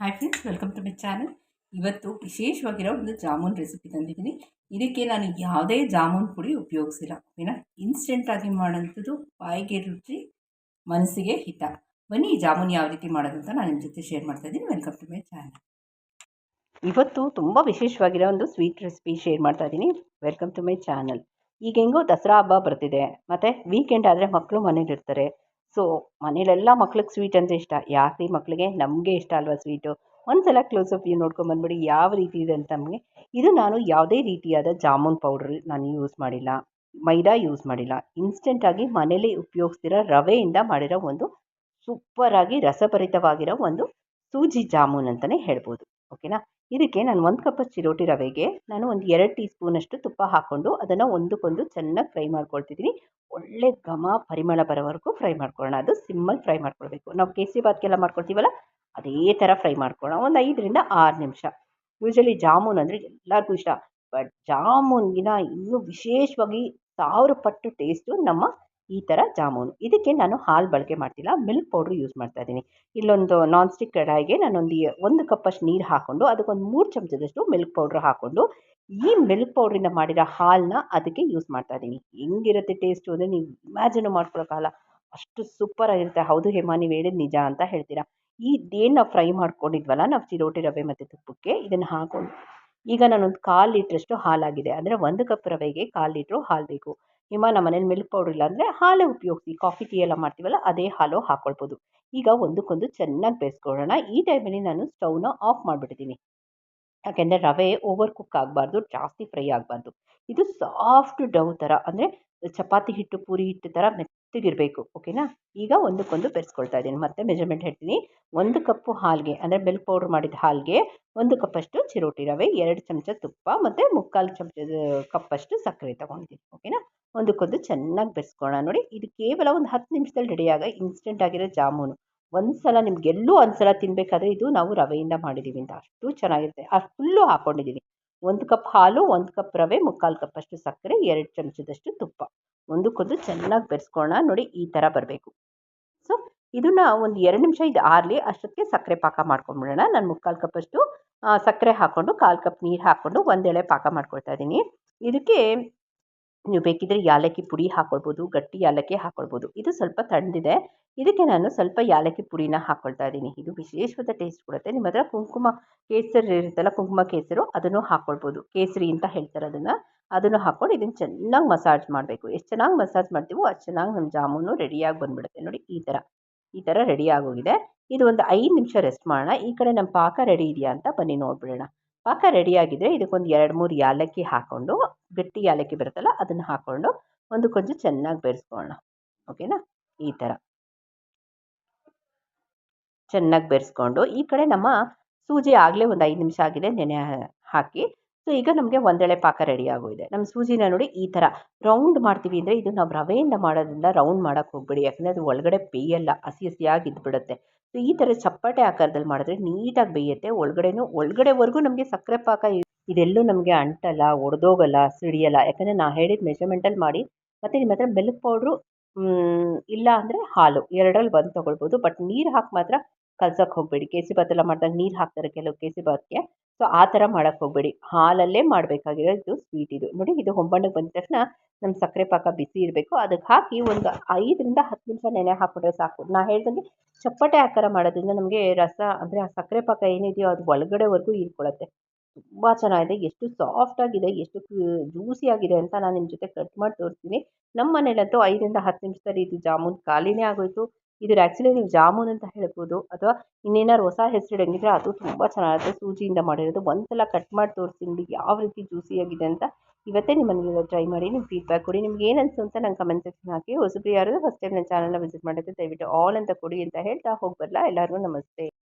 Hi friends welcome to my channel ಇವತ್ತು ವಿಶೇಷವಾಗಿರೋ ಒಂದು ಜಾಮೂನ್ ರೆಸಿಪಿ ತಂದಿದ್ದೀನಿ. ಇದಕ್ಕೆ ನಾನು ಯಾವುದೇ ಜಾಮೂನ್ ಪುಡಿ ಉಪಯೋಗಿಸಿಲ್ಲ. ಓಕೆನಾ ಇನ್ಸ್ಟೆಂಟಾಗಿ ಮಾಡೋಂಥದ್ದು ಬಾಯಿಗೆ ರುಚಿ, ಮನಸ್ಸಿಗೆ ಹಿತ. ಬನ್ನಿ ಜಾಮೂನ್ ಯಾವ ರೀತಿ ಮಾಡೋದು ಅಂತ ನಾನು ನಿಮ್ಮ ಜೊತೆ ಶೇರ್ ಮಾಡ್ತಾ ಇದ್ದೀನಿ. ವೆಲ್ಕಮ್ ಟು ಮೈ ಚಾನಲ್ ಇವತ್ತು ತುಂಬ ವಿಶೇಷವಾಗಿರೋ ಒಂದು ಸ್ವೀಟ್ ರೆಸಿಪಿ ಶೇರ್ ಮಾಡ್ತಾ ಇದ್ದೀನಿ. ವೆಲ್ಕಮ್ ಟು ಮೈ ಚಾನಲ್ ಈಗ ಹೆಂಗೋ ದಸರಾ ಹಬ್ಬ ಬರ್ತಿದೆ. ಮತ್ತು ವೀಕೆಂಡ್ ಆದರೆ ಮಕ್ಕಳು ಮನೇಲಿರ್ತಾರೆ. ಸೊ ಮನೇಲೆಲ್ಲ ಮಕ್ಳಿಗೆ ಸ್ವೀಟ್ ಅಂದರೆ ಇಷ್ಟ. ಯಾಕೆ ಮಕ್ಕಳಿಗೆ ನಮಗೆ ಇಷ್ಟ ಅಲ್ವಾ ಸ್ವೀಟು ಒಂದು ಸಲ ಅಪ್ ವ್ಯೂ ನೋಡ್ಕೊಂಬಂದ್ಬಿಡಿ ಯಾವ ರೀತಿ ಇದೆ ಅಂತ ನಮಗೆ. ಇದು ನಾನು ಯಾವುದೇ ರೀತಿಯಾದ ಜಾಮೂನ್ ಪೌಡ್ರ್ ನಾನು ಯೂಸ್ ಮಾಡಿಲ್ಲ. ಮೈದಾ ಯೂಸ್ ಮಾಡಿಲ್ಲ. ಇನ್ಸ್ಟೆಂಟಾಗಿ ಮನೇಲಿ ಉಪಯೋಗಿಸ್ತಿರೋ ರವೆಯಿಂದ ಮಾಡಿರೋ ಒಂದು ಸೂಪರಾಗಿ ರಸಭರಿತವಾಗಿರೋ ಒಂದು ಸೂಜಿ ಜಾಮೂನ್ ಅಂತಲೇ ಹೇಳ್ಬೋದು. ಓಕೆನಾ? ಇದಕ್ಕೆ ನಾನು ಒಂದು ಕಪ್ ಚಿರೋಟಿ ರವೆಗೆ, ನಾನು ಒಂದು ಎರಡು ಟೀ ಸ್ಪೂನಷ್ಟು ತುಪ್ಪ ಹಾಕ್ಕೊಂಡು ಅದನ್ನು ಒಂದಕ್ಕೊಂದು ಚೆನ್ನಾಗಿ ಫ್ರೈ ಮಾಡ್ಕೊಳ್ತಿದ್ದೀನಿ. ಒಳ್ಳೆ ಘಮ ಪರಿಮಳ ಬರೋವರೆಗೂ ಫ್ರೈ ಮಾಡ್ಕೊಳ್ಳೋಣ. ಅದು ಸಿಮ್ಮಲ್ಲಿ ಫ್ರೈ ಮಾಡ್ಕೊಳ್ಬೇಕು. ನಾವು ಕೇಸರಿ ಬಾತ್ಗೆಲ್ಲ ಮಾಡ್ಕೊಳ್ತೀವಲ್ಲ, ಅದೇ ಥರ ಫ್ರೈ ಮಾಡ್ಕೊಳ್ಳೋಣ. ಒಂದು ಐದರಿಂದ ಆರು ನಿಮಿಷ. ಯೂಶಲಿ ಜಾಮೂನ್ ಅಂದರೆ ಎಲ್ಲರಿಗೂ ಇಷ್ಟ. ಬಟ್ ಜಾಮೂನ್ಗಿನ ಇನ್ನೂ ವಿಶೇಷವಾಗಿ ಸಾವಿರ ಪಟ್ಟು ಟೇಸ್ಟು ನಮ್ಮ ಈ ಥರ ಜಾಮೂನು. ಇದಕ್ಕೆ ನಾನು ಹಾಲು ಬಳಕೆ ಮಾಡ್ತಿಲ್ಲ, ಮಿಲ್ಕ್ ಪೌಡ್ರ್ ಯೂಸ್ ಮಾಡ್ತಾ ಇದ್ದೀನಿ. ಇಲ್ಲೊಂದು ನಾನ್ ಸ್ಟಿಕ್ ಕಡಾಯಿಗೆ ನಾನೊಂದು ಒಂದು ಕಪ್ಪಷ್ಟು ನೀರು ಹಾಕ್ಕೊಂಡು ಅದಕ್ಕೊಂದು ಮೂರು ಚಮಚದಷ್ಟು ಮಿಲ್ಕ್ ಪೌಡ್ರ್ ಹಾಕ್ಕೊಂಡು ಈ ಮಿಲ್ಕ್ ಪೌಡ್ರಿಂದ ಮಾಡಿರೋ ಹಾಲನ್ನ ಅದಕ್ಕೆ ಯೂಸ್ ಮಾಡ್ತಾ ಇದ್ದೀನಿ. ಹೆಂಗಿರುತ್ತೆ ಟೇಸ್ಟು ಅಂದರೆ ನೀವು ಇಮ್ಯಾಜಿನು ಮಾಡ್ಕೊಳೋಕ್ಕಾಗಲ್ಲ. ಅಷ್ಟು ಸೂಪರಾಗಿರುತ್ತೆ ಹೌದು ಹೇಮಾ, ನೀವು ಹೇಳಿದ ನಿಜ ಅಂತ ಹೇಳ್ತೀರಾ. ಇದೇನು ನಾವು ಫ್ರೈ ಮಾಡ್ಕೊಂಡಿದ್ವಲ್ಲ, ನಾವು ಚಿರೋಟಿ ರವೆ ಮತ್ತು ತುಪ್ಪಕ್ಕೆ ಇದನ್ನು ಹಾಕೊಂಡು, ಈಗ ನಾನೊಂದು ಕಾಲು ಲೀಟ್ರಷ್ಟು ಹಾಲಾಗಿದೆ. ಅಂದರೆ ಒಂದು ಕಪ್ ರವೆಗೆ ಕಾಲು ಲೀಟ್ರು ಹಾಲು ಬೇಕು. ನಿಮ್ಮ ನಮ್ಮ ಮನೇಲಿ ಮಿಲ್ಕ್ ಪೌಡ್ರ್ ಇಲ್ಲ ಅಂದರೆ ಹಾಲೇ ಉಪಯೋಗಿಸಿ ಕಾಫಿ ಟೀ ಎಲ್ಲ ಮಾಡ್ತೀವಲ್ಲ, ಅದೇ ಹಾಲು ಹಾಕ್ಕೊಳ್ಬೋದು ಈಗ ಒಂದಕ್ಕೊಂದು ಚೆನ್ನಾಗಿ ಬೇಯಿಸ್ಕೊಳ್ಳೋಣ. ಈ ಟೈಮಲ್ಲಿ ನಾನು ಸ್ಟವ್ನ ಆಫ್ ಮಾಡಿಬಿಟ್ಟಿದ್ದೀನಿ. ಯಾಕೆಂದರೆ ರವೆ ಓವರ್ ಕುಕ್ ಆಗಬಾರ್ದು, ಜಾಸ್ತಿ ಫ್ರೈ ಆಗಬಾರ್ದು. ಇದು ಸಾಫ್ಟ್ ಡವ್ ಥರ ಅಂದರೆ ಚಪಾತಿ ಹಿಟ್ಟು, ಪೂರಿ ಹಿಟ್ಟು ಥರ ಮೆತ್ತಗಿರಬೇಕು ಓಕೆನಾ ಈಗ ಒಂದಕ್ಕೊಂದು ಬೆರೆಸ್ಕೊಳ್ತಾ ಇದ್ದೀನಿ. ಮತ್ತೆ ಮೆಜರ್ಮೆಂಟ್ ಹೇಳ್ತೀನಿ. ಒಂದು ಕಪ್ಪು ಹಾಲಿಗೆ, ಅಂದರೆ ಮಿಲ್ಕ್ ಪೌಡ್ರ್ ಮಾಡಿದ ಹಾಲಿಗೆ ಒಂದು ಕಪ್ಪಷ್ಟು ಚಿರೋಟಿ ರವೆ, ಎರಡು ಚಮಚ ತುಪ್ಪ, ಮತ್ತು ಮುಕ್ಕಾಲು ಚಮಚದ ಕಪ್ಪಷ್ಟು ಸಕ್ಕರೆ ತೊಗೊಂಡಿದ್ದೀನಿ ಓಕೆನಾ ಒಂದಕ್ಕೊಂದು ಚೆನ್ನಾಗಿ ಬೆರೆಸ್ಕೊಳ್ಳೋಣ ನೋಡಿ, ಇದು ಕೇವಲ ಒಂದು ಹತ್ತು ನಿಮಿಷದಲ್ಲಿ ರೆಡಿಯಾಗ ಇನ್ಸ್ಟೆಂಟ್ ಆಗಿರೋ ಜಾಮೂನು. ಒಂದು ಸಲ ನಿಮಗೆಲ್ಲೂ ಒಂದು ಸಲ ತಿನ್ನಬೇಕಾದ್ರೆ ಇದು ನಾವು ರವೆಯಿಂದ ಮಾಡಿದ್ದೀವಿ ಅಂತ. ಅಷ್ಟು ಚೆನ್ನಾಗಿರುತ್ತೆ. ಅಷ್ಟು ಫುಲ್ಲು ಹಾಕ್ಕೊಂಡಿದ್ದೀನಿ ಒಂದು ಕಪ್ ಹಾಲು, ಒಂದು ಕಪ್ ರವೆ, ಮುಕ್ಕಾಲು ಕಪ್ಪಷ್ಟು ಸಕ್ಕರೆ, ಎರಡು ಚಮಚದಷ್ಟು ತುಪ್ಪ. ಒಂದಕ್ಕೊಂದು ಚೆನ್ನಾಗಿ ಬೆರೆಸ್ಕೊಳ್ಳೋಣ ನೋಡಿ, ಈ ಥರ ಬರಬೇಕು. ಸೊ ಇದನ್ನ ಒಂದು ಎರಡು ನಿಮಿಷ ಇದು ಆರಲಿ, ಅಷ್ಟೊತ್ತಿಗೆ ಸಕ್ಕರೆ ಪಾಕ ಮಾಡ್ಕೊಂಡ್ಬಿಡೋಣ ನಾನು ಮುಕ್ಕಾಲು ಕಪ್ಪಷ್ಟು ಸಕ್ಕರೆ ಹಾಕ್ಕೊಂಡು ಕಾಲು ಕಪ್ ನೀರು ಹಾಕ್ಕೊಂಡು ಒಂದೆಳೆ ಪಾಕ ಮಾಡ್ಕೊಳ್ತಾ ಇದ್ದೀನಿ. ಇದಕ್ಕೆ ನೀವು ಬೇಕಿದ್ದರೆ ಯಾಲಕ್ಕಿ ಪುಡಿ ಹಾಕೊಳ್ಬೋದು, ಗಟ್ಟಿ ಯಾಲಕ್ಕಿ ಹಾಕ್ಕೊಳ್ಬೋದು ಇದು ಸ್ವಲ್ಪ ತಣ್ಣದಿದೆ ಇದಕ್ಕೆ ನಾನು ಸ್ವಲ್ಪ ಯಾಲಕ್ಕಿ ಪುಡಿನ ಹಾಕೊಳ್ತಾ ಇದ್ದೀನಿ. ಇದು ವಿಶೇಷವಾದ ಟೇಸ್ಟ್ ಕೊಡುತ್ತೆ. ನಿಮ್ಮ ಹತ್ರ ಕುಂಕುಮ ಕೇಸರಿ ಇರುತ್ತಲ್ಲ, ಕುಂಕುಮ ಕೇಸರು, ಅದನ್ನು ಹಾಕೊಳ್ಬೋದು. ಕೇಸರಿ ಅಂತ ಹೇಳ್ತಾರೆ ಅದನ್ನು. ಅದನ್ನು ಹಾಕ್ಕೊಂಡು ಇದನ್ನು ಚೆನ್ನಾಗಿ ಮಸಾಜ್ ಮಾಡಬೇಕು. ಎಷ್ಟು ಚೆನ್ನಾಗಿ ಮಸಾಜ್ ಮಾಡ್ತೀವೋ ಅಷ್ಟು ಚೆನ್ನಾಗಿ ನಮ್ಮ ಜಾಮೂನು ರೆಡಿಯಾಗಿ ಬಂದುಬಿಡುತ್ತೆ. ನೋಡಿ, ಈ ಥರ. ಈ ಥರ ರೆಡಿ ಆಗೋಗಿದೆ. ಇದು ಒಂದು ಐದು ನಿಮಿಷ ರೆಸ್ಟ್ ಮಾಡೋಣ. ಈ ಕಡೆ ನಮ್ಮ ಪಾಕ ರೆಡಿ ಇದೆಯಾ ಅಂತ ಬನ್ನಿ ನೋಡ್ಬಿಡೋಣ. ಪಾಕ ರೆಡಿಯಾಗಿದ್ದರೆ ಇದಕ್ಕೊಂದು ಎರಡು ಮೂರು ಯಾಲಕ್ಕಿ ಹಾಕ್ಕೊಂಡು ಗಟ್ಟಿ ಯಾಲಕ್ಕಿ ಬರುತ್ತಲ್ಲ ಅದನ್ನು ಹಾಕ್ಕೊಂಡು ಒಂದು ಕೊಂಚ ಚೆನ್ನಾಗಿ ಬೆರೆಸ್ಕೊಳ್ಳೋಣ ಓಕೆನಾ? ಈ ಥರ ಚೆನ್ನಾಗಿ ಬೆರೆಸ್ಕೊಂಡು ಈ ಕಡೆ ನಮ್ಮ ಸೂಜಿ ಆಗಲೇ ಒಂದು ಐದು ನಿಮಿಷ ಆಗಿದೆ ನೆನೆ ಹಾಕಿ. ಸೊ ಈಗ ನಮಗೆ ಒಂದೆಳೆ ಪಾಕ ರೆಡಿ ಇದೆ ನಮ್ಮ ಸೂಜಿನ ನೋಡಿ ಈ ಥರ ರೌಂಡ್ ಮಾಡ್ತೀವಿ ಅಂದರೆ ಇದು ನಾವು ರವೆಯಿಂದ ಮಾಡೋದ್ರಿಂದ ರೌಂಡ್ ಮಾಡೋಕ್ಕೆ ಹೋಗ್ಬೇಡಿ. ಯಾಕಂದರೆ ಅದು ಒಳಗಡೆ ಬೇಯಲ್ಲ, ಹಸಿ ಹಸಿಯಾಗಿ ಇದ್ಬಿಡುತ್ತೆ. ಸೊ ಈ ಥರ ಚಪ್ಪಟೆ ಆಕಾರದಲ್ಲಿ ಮಾಡಿದ್ರೆ ನೀಟಾಗಿ ಬೇಯುತ್ತೆ. ಒಳಗಡೆನೂ, ಒಳಗಡೆವರೆಗೂ ನಮಗೆ ಸಕ್ಕರೆ ಪಾಕ ಇದೆಲ್ಲೂ ನಮಗೆ ಅಂಟಲ್ಲ, ಒಡೆದೋಗಲ್ಲ, ಸಿಡಿಯಲ್ಲ. ಯಾಕಂದರೆ ನಾ ಹೇಳಿದ ಮೆಷರ್ಮೆಂಟಲ್ಲಿ ಮಾಡಿ, ಮತ್ತು ನಿಮ್ಮ ಹತ್ರ ಮಿಲ್ಕ್ ಪೌಡ್ರು ಇಲ್ಲ ಅಂದರೆ ಹಾಲು, ಎರಡರಲ್ಲಿ ಬಂದು ತೊಗೊಳ್ಬೋದು. ಬಟ್ ನೀರು ಹಾಕಿ ಮಾತ್ರ ಕಲ್ಸೋಕ್ಕೆ ಹೋಗಬೇಡಿ. ಕೇಸರಿ ಎಲ್ಲ ಮಾಡಿದಾಗ ನೀರು ಹಾಕ್ತಾರೆ ಕೆಲವು ಕೇಸರಿ ಬಾತ್ಗೆ ಸೊ, ಆ ಥರ ಮಾಡೋಕ್ಕೆ ಹೋಗಬೇಡಿ. ಹಾಲಲ್ಲೇ ಮಾಡಬೇಕಾಗಿರೋದು ಸ್ವೀಟ್ ಇದು. ನೋಡಿ, ಇದು ಹೊಂಬಣ್ಣಗೆ ಬಂದ ತಕ್ಷಣ ನಮ್ಮ ಸಕ್ಕರೆ ಪಾಕ ಬಿಸಿ ಇರಬೇಕು. ಅದಕ್ಕೆ ಹಾಕಿ ಒಂದು ಐದರಿಂದ ಹತ್ತು ನಿಮಿಷ ನೆನೆ ಹಾಕ್ಬಿಟ್ರೆ ಸಾಕು. ನಾ ಹೇಳ್ದಂಗೆ ಚಪ್ಪಟೆ ಆಕಾರ ಮಾಡೋದ್ರಿಂದ ನಮಗೆ ರಸ, ಅಂದರೆ ಆ ಸಕ್ಕರೆ ಪಾಕ ಏನಿದೆಯೋ ಅದು ಒಳಗಡೆವರೆಗೂ ಹೀರ್ಕೊಳ್ಳುತ್ತೆ. ತುಂಬ ಚೆನ್ನಾಗಿದೆ. ಎಷ್ಟು ಸಾಫ್ಟಾಗಿದೆ ಎಷ್ಟು ಜ್ಯೂಸಿಯಾಗಿದೆ ಅಂತ ನಾನು ನಿಮ್ಮ ಜೊತೆ ಕಟ್ ಮಾಡಿ ತೋರಿಸ್ತೀನಿ. ನಮ್ಮ ಮನೇಲಂತೂ ಐದರಿಂದ ಹತ್ತು ನಿಮಿಷದಲ್ಲಿ ಇದು ಜಾಮೂನ್ ಖಾಲಿನೇ ಆಗೋಯಿತು. ಇದ್ರ ಆ್ಯಕ್ಚುಲಿ ನೀವು ಜಾಮೂನ್ ಅಂತ ಹೇಳ್ಬೋದು ಅಥವಾ ಇನ್ನೇನಾದ್ರು ಹೊಸ ಹೆಸರು ಇಡಂಗಿದ್ರೆ ಅದು ತುಂಬ ಚೆನ್ನಾಗಿರುತ್ತೆ. ಸೂಜಿಯಿಂದ ಮಾಡಿರೋದು ಒಂದ್ಸಲ ಕಟ್ ಮಾಡಿ ತೋರಿಸ್ತೀನಿ ಯಾವ ರೀತಿ ಜ್ಯೂಸಿಯಾಗಿದೆ ಅಂತ. ಇವತ್ತೇ ನಿಮ್ಮ ಮನೇಲಿ ಟ್ರೈ ಮಾಡಿ ನಿಮ್ಮ ಫೀಡ್ಬ್ಯಾಕ್ ಕೊಡಿ. ನಿಮ್ಗೆ ಏನು ಅಂತ ನಂಗೆ ಕಮೆಂಟ್ ಸೆಕ್ಷನ್ ಹಾಕಿ. ಹೊಸಬ್ರು ಯಾರು ಫಸ್ಟ್ ಟೈಮ್ ನನ್ನ ಚಾನಲ್ನ ವಿಸಿಟ್ ಮಾಡಿದ್ರೆ ದಯವಿಟ್ಟು ಆಲ್ ಅಂತ ಕೊಡಿ ಅಂತ ಹೇಳ್ತಾ ಹೋಗ್ಬರ್ಲಾ ಎಲ್ಲರಿಗೂ ನಮಸ್ತೆ.